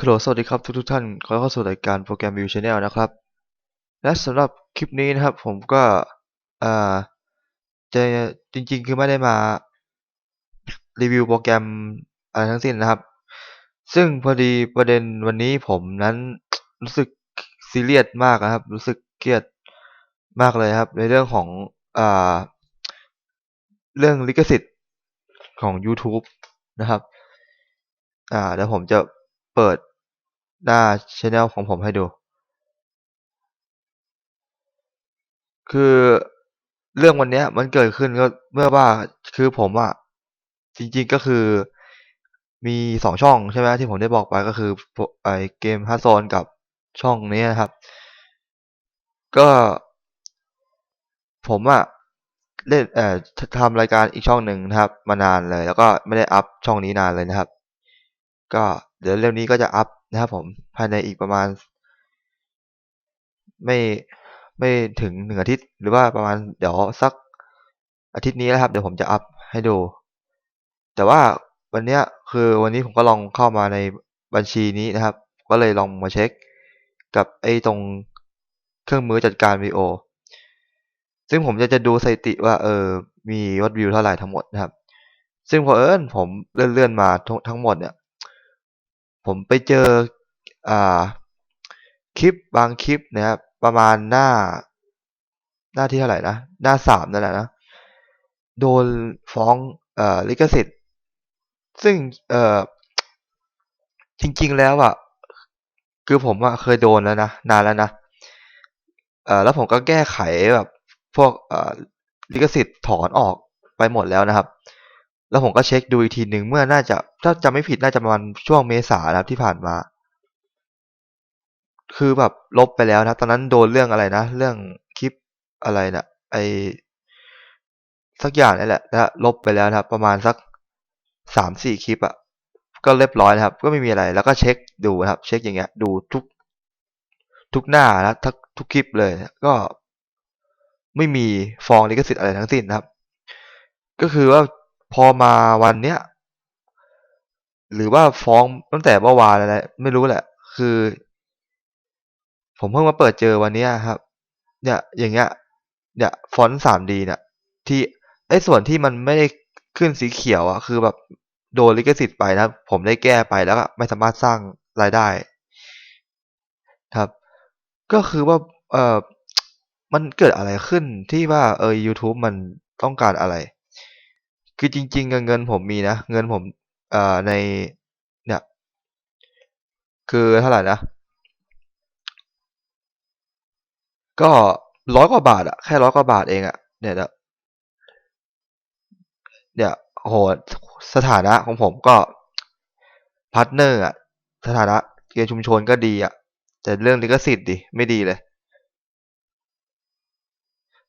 ฮัลโหลสวัสดีครับทุกทุกท่าน ขอเข้าสู่รายการโปรแกรมวิวชาแนลนะครับ และสำหรับคลิปนี้นะครับ ผมก็อ่าจะจริง ๆ คือไม่ได้มารีวิวโปรแกรมอะไรทั้งสิ้นนะครับ ซึ่งพอดีประเด็นวันนี้ผมนั้นรู้สึกซีเรียสมากนะครับ รู้สึกเครียดมากเลยครับ ในเรื่องของอ่าเรื่องลิขสิทธิ์ของ YouTube นะครับ อ่าเดี๋ยวผมจะเปิด หน้าช anel ของผมให้ดู คือเรื่องวันนี้มันเกิดขึ้นก็เมื่อว่าคือผมอะจริงๆก็คือมีสองช่องใช่ไหมที่ผมได้บอกไปก็คือไอเกมฮาร์โซนกับช่องนี้นะครับ ก็ ผมอะเล่นเอ่อทำรายการอีกช่องหนึ่งนะครับ มานานเลย แล้วก็ไม่ได้อัพช่องนี้นานเลยนะครับ ก็ เดี๋ยวเร็วนี้ก็จะอัพนะครับผมภายในอีกประมาณ ไม่ไม่ถึงหนึ่งอาทิตย์ หรือว่าประมาณเดี๋ยวสักอาทิตย์นี้นะครับ เดี๋ยวผมจะอัพให้ดู แต่ว่าวันนี้คือวันนี้ผมก็ลองเข้ามาในบัญชีนี้นะครับ ก็เลยลองมาเช็ค กับไอ้ตรงเครื่องมือจัดการวีโอซึ่งผมจะจะดูสถิติว่าเออมียอดวิวเท่าไหร่ทั้งหมดนะครับ ซึ่งพอเอิญผมเลื่อนๆมาทั้งหมดเนี่ย ผมไปเจออ่าคลิปบางคลิปนะครับประมาณหน้า หน้าที่เท่าไหร่นะ หน้าสามนั่นแหละนะ โดนฟ้องเอ่อลิขสิทธิ์ ซึ่งเอ่อจริง ๆ แล้วอะคือผมอะเคยโดนแล้วนะนานแล้วนะเอ่อแล้วผมก็แก้ไขแบบพวกเอ่อลิขสิทธิ์ถอนออกไปหมดแล้วนะครับ แล้วผมก็เช็คดูอีกทีหนึ่งเมื่อน่าจะถ้าจำไม่ผิดน่าจะประมาณช่วงเมษาครับที่ผ่านมา คือแบบลบไปแล้วนะ ตอนนั้นโดนเรื่องอะไรนะ เรื่องคลิปอะไรนะไอสักอย่างนี่แหละนะลบไปแล้วนะครับ ประมาณสักสามสี่คลิปอะก็เรียบร้อยนะครับ ก็ไม่มีอะไรแล้วก็เช็คดูนะครับ เช็คอย่างเงี้ย ดูทุก ทุกหน้านะทุกทุกคลิปเลยก็ไม่มีฟองลิขสิทธิ์อะไรทั้งสิ้นนะครับ ก็คือว่า พอมาวันเนี้ยหรือว่าฟ้องตั้งแต่เมื่อวานแล้วไม่รู้แหละ คือ ผมเพิ่งมาเปิดเจอวันเนี้ยครับ เนี่ยอย่างเงี้ยเนี่ยฟอนต์ 3D เนี่ยที่ไอ้ส่วนที่มันไม่ได้ขึ้นสีเขียวอะคือแบบโดนลิขสิทธิ์ไปนะผมได้แก้ไปแล้วก็ไม่สามารถสร้างรายได้ ครับ ก็คือว่าเออมันเกิดอะไรขึ้นที่ว่าเออ YouTube มันต้องการอะไร คือจริงๆเงินผมมีนะ เงินผมเอ่อในเนี่ยคือเท่าไหร่นะ ก็ร้อยกว่าบาทอะแค่ร้อยกว่าบาทเองอะเนี่ยนะเนี่ยโหสถานะของผมก็พาร์ทเนอร์อะสถานะเกมชุมชนก็ดีอะแต่เรื่องลิขสิทธิ์ดิไม่ดีเลย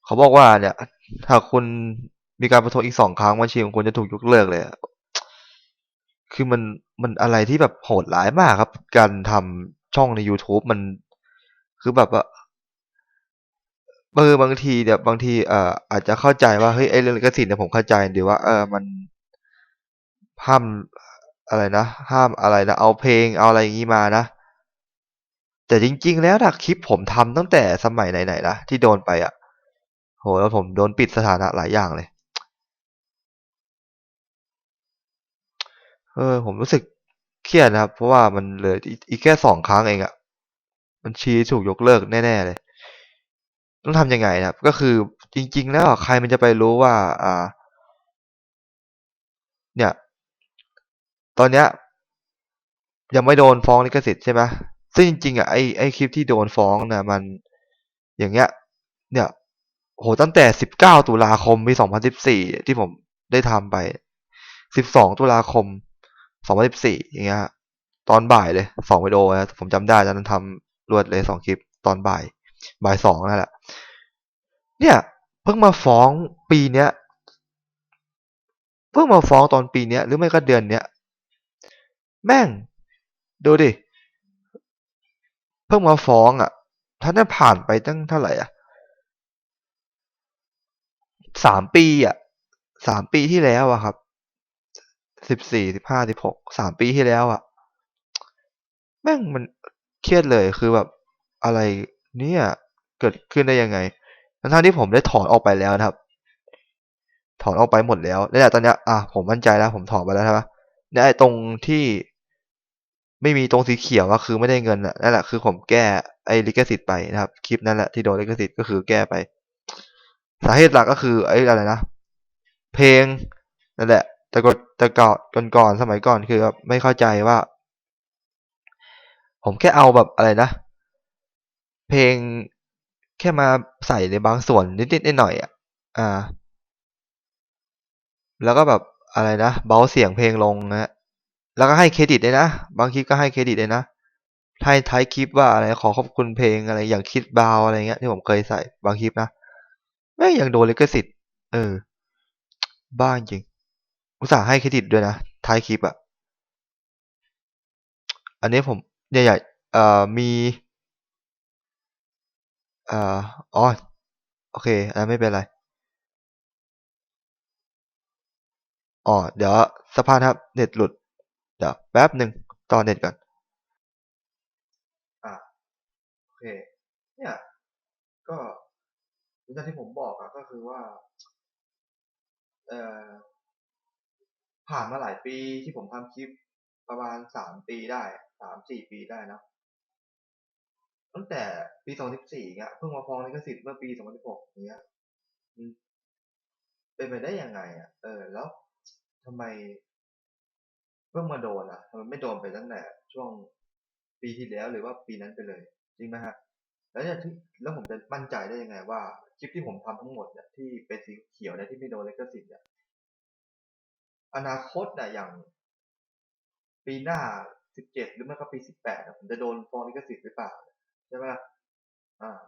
เขาบอกว่าเนี่ย ถ้าคุณ มีการประท้วงอีกสองครั้งบัญชีของคุณจะถูกยกเลิกเลยคือมันมันอะไรที่แบบโหดร้ายมากครับ การทำช่องใน YouTube มันคือแบบว่าเออบางทีเนี่ยบางทีเอ่ออาจจะเข้าใจว่าเฮ้ยไอ้เรื่องลิขสิทธิ์เนี่ยผมเข้าใจดีว่าเออมันห้ามอะไรนะห้ามอะไรนะเอาเพลงเอาอะไรอย่างงี้มานะ แต่จริง ๆ แล้วนะคลิปผมทำตั้งแต่สมัยไหนๆนะที่โดนไปอะโหแล้วผมโดนปิดสถานะหลายอย่างเลย เออ ผมรู้สึกเครียดนะครับ เพราะว่ามันเหลืออีกแค่สองครั้งเองอะบัญชีถูกยกเลิกแน่ๆเลย ต้องทำยังไงนะครับ ก็คือจริง ๆ แล้วใครมันจะไปรู้ว่า อ่า เนี่ย ตอนเนี้ยยังไม่โดนฟ้องลิขสิทธิ์ใช่ไหมซึ่งจริงๆอะไอไอคลิปที่โดนฟ้องนะมันอย่างเงี้ย เนี่ยโหตั้งแต่สิบเก้าตุลาคมปีสองพันสิบสี่ที่ผมได้ทำไปสิบสองตุลาคม สองพันสิบสี่อย่างเงี้ยตอนบ่ายเลยสองวิดีโอนะผมจำได้ตอนนั้นทำรวดเลยสองคลิปตอนบ่าย บ่ายสองนั่นแหละ เนี่ย เพิ่งมาฟ้องปีเนี้ย เพิ่งมาฟ้องตอนปีเนี้ย หรือไม่ก็เดือนเนี้ย แม่ง ดูดิ เพิ่งมาฟ้องอะท่านผ่านไปตั้งเท่าไหร่อะสามปีอะสามปีที่แล้วอะครับ สิบสี่สิบห้าสิบหกสามปีที่แล้วอะแม่งมันเครียดเลยคือแบบอะไรเนี่ยเกิดขึ้นได้ยังไงทั้งที่ผมได้ถอนออกไปแล้วนะครับ ถอนออกไปหมดแล้วแล้วเนี่ยตอนนี้อะผมมั่นใจแล้วผมถอนไปแล้วใช่ปะเนี่ยตรงที่ไม่มีตรงสีเขียวก็คือไม่ได้เงินน่ะนั่นแหละคือผมแก้ไอ้ลิขสิทธิ์ไปนะครับคลิปนั่นแหละที่โดนลิขสิทธิ์ก็คือแก้ไป สาเหตุหลักก็คือไอ้อะไรนะเพลงนั่นแหละ แต่ก่อนแต่ก่อนก่อนสมัยก่อนคือไม่เข้าใจว่า ผมแค่เอาแบบอะไรนะ เพลงแค่มาใส่ในบางส่วนนิดๆหน่อยๆอะอ่า แล้วก็แบบอะไรนะเบาเสียงเพลงลงนะแล้วก็ให้เครดิตเลยนะ บางคลิปก็ให้เครดิตเลยนะท้ายท้ายคลิปว่าอะไรขอขอบคุณเพลงอะไรอย่างคิดบาวอะไรเงี้ยที่ผมเคยใส่บางคลิปนะแม่งยังโดนลิขสิทธิ์เออ บ้าจริง อุตส่าห์ให้เครดิตด้วยนะ ท้ายคลิปอะอันนี้ผมใหญ่ๆเอ่อมีเอ่ออ๋อโอเคอันไม่เป็นไรอ๋อเดี๋ยวสักพักนครับ เน็ตหลุด เดี๋ยวแป๊บหนึ่งต่อเน็ตก่อนอ่าโอเคเนี่ยก็อย่างที่ผมบอกอะก็คือว่าเอ่อ ผ่านมาหลายปีที่ผมทำคลิปประมาณสามปีได้สามสี่ปีได้นะ ตั้งแต่ปีสองสิบสี่เงี้ยเพิ่งมาฟ้องลิขสิทธิ์เมื่อปีสองพันสิบหกเงี้ยเป็นไปได้ยังไงอะ เออ แล้วทำไมเพิ่งมาโดนอะทำไมไม่โดนไปตั้งแต่ช่วงปีที่แล้วหรือว่าปีนั้นไปเลย จริงไหมฮะ แล้วเนี่ยที่แล้วผมจะมั่นใจได้ยังไงว่าคลิปที่ผมทำทั้งหมดเนี่ยที่เป็นสีเขียวเนี่ยที่ไม่โดนลิขสิทธิ์เนี่ย อนาคตนี่ยอย่างปีหน้าสิบเจ็ดหรือไม่ก็ปีสิบแปดผมจะโดนฟ้องลิขสิทธิ์หรือเปล่าใช่ไหมอ่า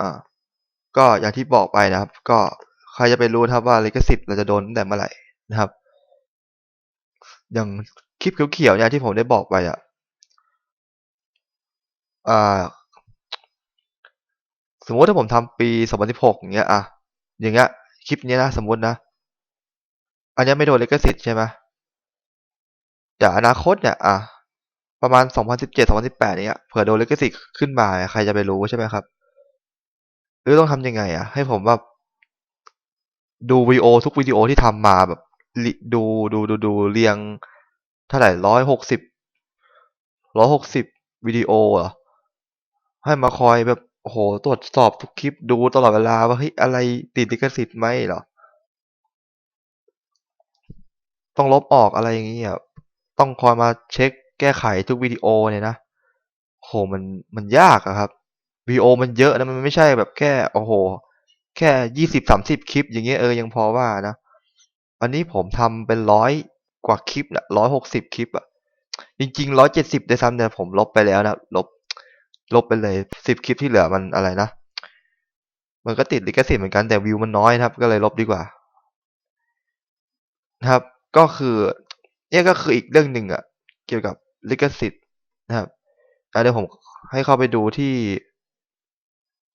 อ่า ก็อย่างที่บอกไปนะครับ ก็ใครจะไปรู้ครับว่าลิขสิทธิ์เราจะโดนตั้งแต่เมื่อไหร่นะครับ อย่างคลิปเขียวๆเนี่ยที่ผมได้บอกไปอะอ่า สมมติถ้าผมทำปีสองพันสิบหกเงี้ยอะ อย่างเงี้ยคลิปเนี้ยนะสมมตินะ อันนี้ไม่โดนลิขสิทธิ์ใช่ไหมแต่อนาคตเนี่ยอะประมาณสองพันสิบเจ็ดสองพันสิบแปดเนี้ยเผื่อโดนลิขสิทธิ์ขึ้นมาใครจะไปรู้ใช่ไหมครับ หรือต้องทำยังไงอะ ให้ผมแบบดูวิดีโอทุกวิดีโอที่ทำมาแบบดูดูดูดูเรียงเท่าไหร่ร้อยหกสิบร้อยหกสิบวิดีโอเหรอให้มาคอยแบบ โอ้โห ตรวจสอบทุกคลิปดูตลอดเวลาว่าเฮ้ยอะไรติดลิขสิทธิ์ไหมเหรอ ต้องลบออกอะไรอย่างเงี้ยต้องคอยมาเช็คแก้ไขทุกวิดีโอเนี่ยนะโหมันมันยากอะครับวิดีโอมันเยอะนะมันไม่ใช่แบบแค่โอ้โห แค่ยี่สิบสามสิบคลิป อย่างเงี้ยเออยังพอว่านะอันนี้ผมทำเป็นร้อยกว่าคลิปนะร้อยหกสิบคลิปอะจริงๆร้อยเจ็ดสิบได้ซ้ำเนี่ยผมลบไปแล้วนะลบ ลบไปเลยสิบคลิปที่เหลือมันอะไรนะ มันก็ติดลิขสิทธิ์เหมือนกันแต่วิวมันน้อยครับ ก็เลยลบดีกว่านะครับ ก็คือเนี่ยก็คืออีกเรื่องหนึ่งอะเกี่ยวกับลิขสิทธิ์นะครับเดี๋ยวผมให้เข้าไปดูที่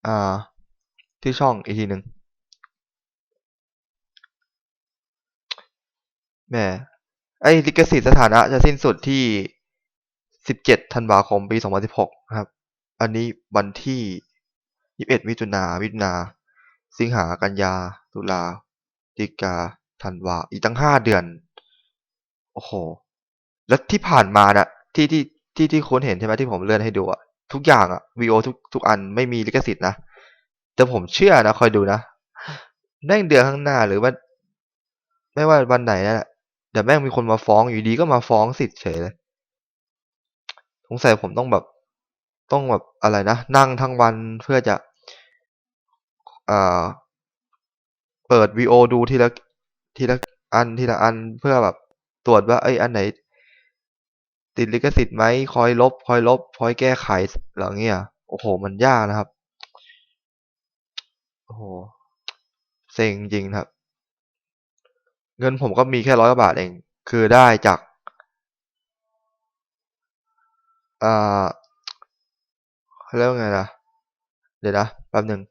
อ่าที่ช่องอีกทีหนึ่งแหมไอ้ลิขสิทธิ์สถานะจะสิ้นสุดที่ 17 ธันวาคม ปี 2016นะครับ อันนี้วันที่21มิถุนามิถุนาสิงหากันยาตุลาพิกาธันวาอีกตั้งห้าเดือน โอ้โห แล้วที่ผ่านมาน่ะที่ที่ที่ที่คุณเห็นใช่ไหมที่ผมเลื่อนให้ดูอะทุกอย่างอะวีโอทุกทุกอันไม่มีลิขสิทธิ์นะแต่ผมเชื่อนะคอยดูนะแม่งเดือนข้างหน้าหรือว่า ไม่ว่าวันไหนนะเดี๋ยวแม่งมีคนมาฟ้องอยู่ดีก็มาฟ้องสิทธิ์เฉยเลยสงสัยผมต้องแบบ ต้องแบบอะไรนะ นั่งทั้งวันเพื่อจะอ่าเปิดวีโอดูทีละทีละอันทีละอันเพื่อแบบตรวจว่าเอ้ยอันไหน ติดลิขสิทธิ์ไหมคอยลบ คอยลบ คอยแก้ไขหลังเงี้ยโอ้โห มันยากนะครับ โอ้โหเซ็งจริงครับ เงินผมก็มีแค่ร้อยกว่าบาทเอง คือได้จากอ่า แล้วไงล่ะ เดี๋ยวนะแป๊บหนึ่ง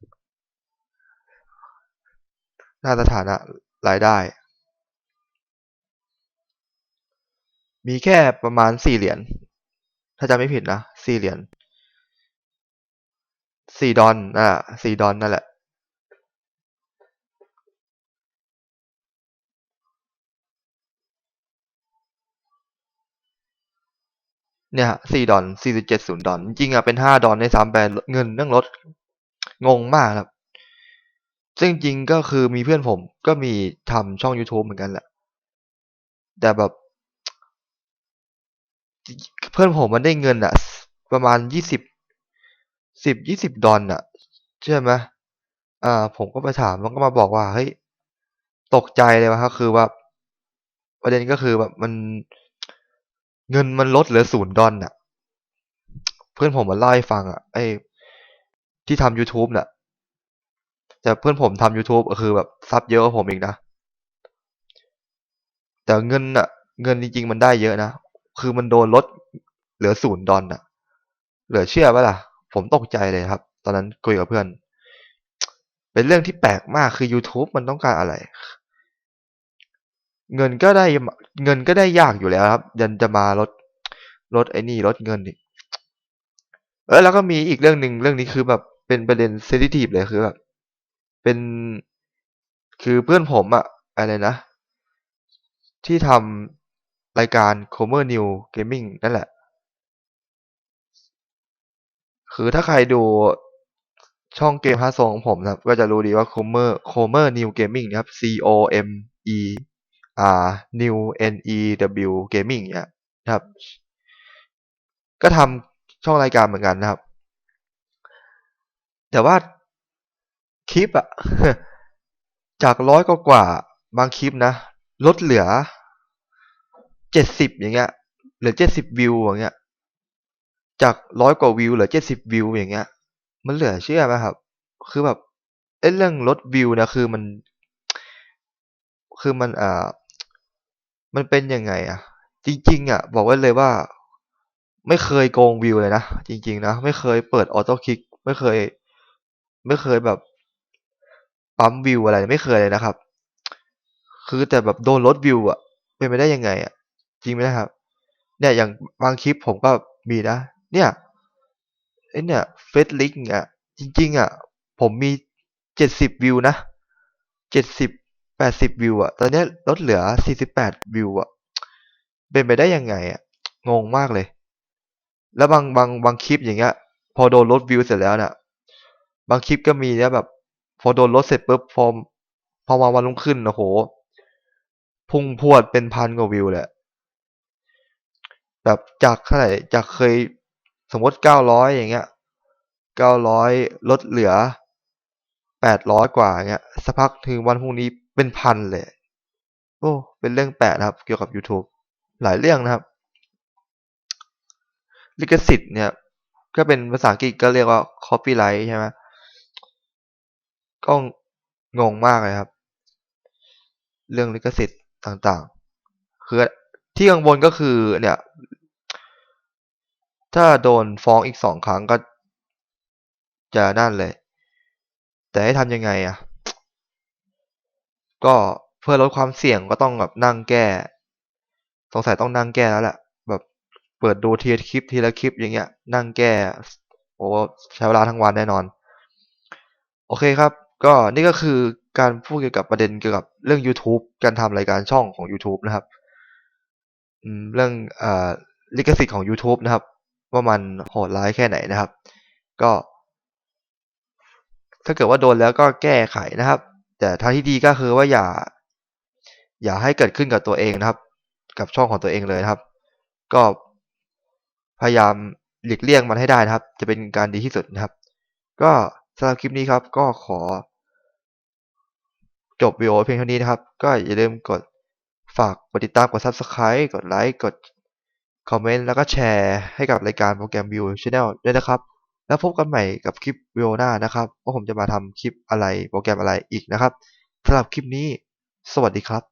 หน้าสถานะรายได้ มีแค่ประมาณสี่เหรียญถ้าจำไม่ผิดนะสี่เหรียญสี่ดอนอ่าสี่ดอนนั่นแหละ เนี่ยสี่ดอลสี่สิบเจ็ดศูนย์ดอลจริงๆอะเป็นห้าดอลในสามแปดเงินเรื่องลดงงมากครับ ซึ่งจริงก็คือมีเพื่อนผมก็มีทำช่อง YouTube เหมือนกันแหละ แต่แบบ เพื่อนผมมันได้เงินอะ ประมาณยี่สิบสิบยี่สิบดอลอะใช่ไหมอ่า ผมก็ไปถามมันก็มาบอกว่าเฮ้ยตกใจเลยว่าคือว่าประเด็นก็คือแบบมัน เงินมันลดเหลือศูนย์ดอลอะ เพื่อนผมมาเล่าให้ฟังอะไอ้ที่ทำ YouTube น่ะ แต่เพื่อนผมทำ YouTube ก็คือแบบซับเยอะกว่าผมอีกนะ แต่เงินอะ เงินจริงๆมันได้เยอะนะ คือมันโดนลดเหลือศูนย์ดอลอะ เหลือเชื่อปะล่ะ ผมตกใจเลยครับ ตอนนั้นคุยกับเพื่อน เป็นเรื่องที่แปลกมากคือ YouTube มันต้องการอะไร เงินก็ได้เงินก็ได้ยากอยู่แล้วครับ ยันจะมาลดลดไอ้นี่ลดเงินอีกเออแล้วก็มีอีกเรื่องหนึ่งเรื่องนี้คือแบบเป็นประเด็นเซนซิทีฟเลยคือแบบเป็นคือเพื่อนผมอะอะไรนะ ที่ทำรายการ Comer New Gaming นั่นแหละ คือถ้าใครดูช่องเกมฮาร์โซของผมนะก็จะรู้ดีว่า Comer Comer New Gaming นะครับ C O M E R New N E W Gaming เนี่ยนะครับ ก็ทำช่องรายการเหมือนกันนะครับ แต่ว่าคลิปอะจากร้อยกว่าบางคลิปนะ ลดเหลือเจ็ดสิบอย่างเงี้ยเหลือเจ็ดสิบวิวอย่างเงี้ย จากร้อยกว่าวิวเหลือเจ็ดสิบวิวอย่างเงี้ย มันเหลือเชื่อไหมครับ คือแบบไอ้เรื่องลดวิวนะคือมัน คือมันอ่า มันเป็นยังไงอะจริงๆอะบอกไว้เลยว่า ไม่เคยโกงวิวเลยนะจริง ๆ นะ ไม่เคยเปิดออโต้คลิก ไม่เคย ไม่เคยแบบปั๊มวิวอะไรไม่เคยเลยนะครับ คือแต่แบบโดนลดวิวอะเป็นไปได้ยังไงอะจริงไหมนะครับ เนี่ยอย่างบางคลิปผมก็มีนะ เนี่ยไอเนี่ยเฟซลิงอะจริงๆอะผมมีเจ็ดสิบวิวนะเจ็ดสิบ แปดสิบวิวอะตอนนี้ลดเหลือสี่สิบแปดวิวอะเป็นไปได้ยังไงอะงงมากเลย แล้วบางบางบางคลิปอย่างเงี้ย พอโดนลดวิวเสร็จแล้วน่ะ บางคลิปก็มีเนี่ยแบบ พอโดนลดเสร็จปุ๊บพอพอมาวันรุ่งขึ้นโอ้โห พุ่งพวดเป็นพันกว่าวิวเลยแบบจากเท่าไหร่จากเคยสมมติเก้าร้อยอย่างเงี้ยเก้าร้อยลดเหลือแปดร้อยกว่าเงี้ยสักพักถึงวันพรุ่งนี้ เป็นพันเลย โอ้ เป็นเรื่องแปลกนะครับ เกี่ยวกับ YouTube หลายเรื่องนะครับ ลิขสิทธิ์เนี่ย ก็เป็นภาษาอังกฤษก็เรียกว่า copyright ใช่ไหมก็งงมากเลยครับ เรื่องลิขสิทธิ์ต่างๆ คือที่กังวลก็คือเนี่ย ถ้าโดนฟ้องอีกสองครั้งก็จะนั่นเลย แต่ให้ทำยังไงอะ ก็เพื่อลดความเสี่ยงก็ต้องแบบนั่งแก้ สงสัยต้องนั่งแก้แล้วแหละ แบบเปิดดูทีละคลิปทีละคลิปอย่างเงี้ย นั่งแก้โอ้ใช้เวลาทั้งวันแน่นอน โอเคครับ ก็นี่ก็คือการพูดเกี่ยวกับประเด็นเกี่ยวกับเรื่อง YouTube การทำรายการช่องของ YouTube นะครับเรื่องอลิขสิทธิ์ของ YouTube นะครับ ว่ามันโหดร้ายแค่ไหนนะครับ ก็ ถ้าเกิดว่าโดนแล้วก็แก้ไขนะครับ แต่ทางที่ดีก็คือว่าอย่า อย่าให้เกิดขึ้นกับตัวเองนะครับ กับช่องของตัวเองเลยครับ ก็พยายามหลีกเลี่ยงมันให้ได้นะครับ จะเป็นการดีที่สุดนะครับ ก็สำหรับคลิปนี้ครับก็ขอ จบวิดีโอเพียงเท่านี้นะครับ ก็อย่าลืมกดฝากกดติดตามกด Subscribe กดไลค์กดคอมเมนต์แล้วก็แชร์ให้กับรายการโปรแกรมวิวช anel ด้วยนะครับ แล้วพบกันใหม่กับคลิปวิดีโอหน้านะครับว่าผมจะมาทำคลิปอะไรโปรแกรมอะไรอีกนะครับสำหรับคลิปนี้ สวัสดีครับ